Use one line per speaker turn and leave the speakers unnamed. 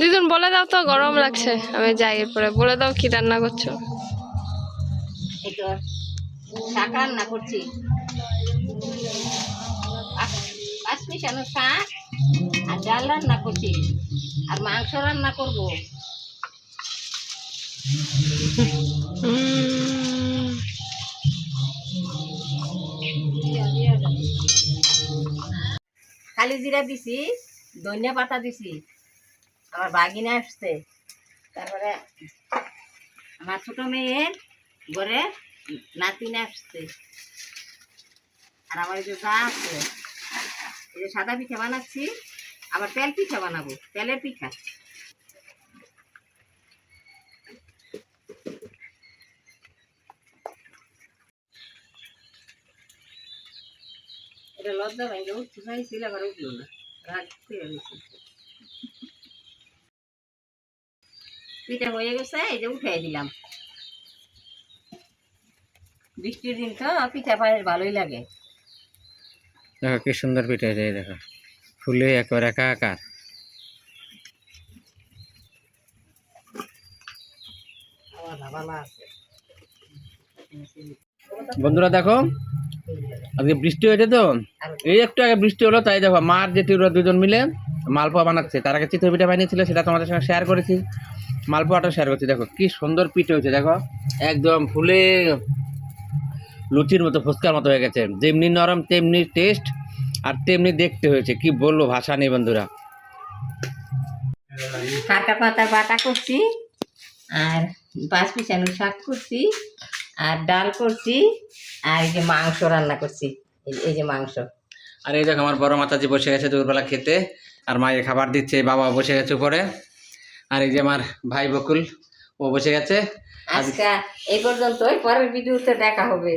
দিদুন বলে দাও তো গরম লাগছে। আমি যাই এরপরে। বলে দাও কি রান্না করছ?
এই তো শাক রান্না করছি। পাঁচ- পাঁচ মিশানো শাক আর ডাল রান্না করছি। আর মাংস রান্না করব। খালি জিরা দিছি ধনিয়া পাতা দিছি। আমার বাগিনা আসছে। তারপরে আমার ছোট মেয়ের ঘরে নাতিনে আসছে। আর আমার যে যা আছে, এই যে সাদা পিঠা বানাচ্ছি, আবার তেল পিঠা বানাবো, তেলের পিঠা। এটা লজ্জা ভাই উঠতে চাইছিল আবার উঠল না। নিছি। পিঠা হয়ে গেছে, এই যে উঠাই দিলাম। বৃষ্টির দিন তো পিঠা পায়ের ভালোই লাগে।
দেখো কি সুন্দর পিঠা এই দেখো। ফুলে একবার একা আকার
আমার ভালো আছে
বন্ধুরা দেখো, আজকে বৃষ্টি হয়েছে তো? এই একটু আগে বৃষ্টি হলো, তাই দেখো, মার ওরা দুজন মিলে মালপোয়া বানাচ্ছে। তার আগে চিতই পিঠা বানিয়েছিল, সেটা তোমাদের সঙ্গে শেয়ার করেছি। মালপোয়াটা শেয়ার করছি। দেখো, কি সুন্দর পিঠে হয়েছে, দেখো। একদম ফুলে লুচির মতো, ফুচকার মতো হয়ে গেছে। যেমনি নরম, তেমনি টেস্ট আর তেমনি দেখতে হয়েছে। কি বলব, ভাষা নেই বন্ধুরা।
পাতা করছি, আর পাঁচ পিছানো শাক করছি, আর ডাল করছি, আর এই যে মাংস রান্না করছি। এই যে মাংস।
আর এই দেখো আমার বড় মাতাজি বসে গেছে দুপুরবেলা খেতে আর মায়ের খাবার দিচ্ছে বাবা বসে গেছে উপরে। আর এই যে আমার ভাই বকুল ও বসে গেছে।
আজকে এই পর্যন্তই পরের ভিডিওতে দেখা হবে।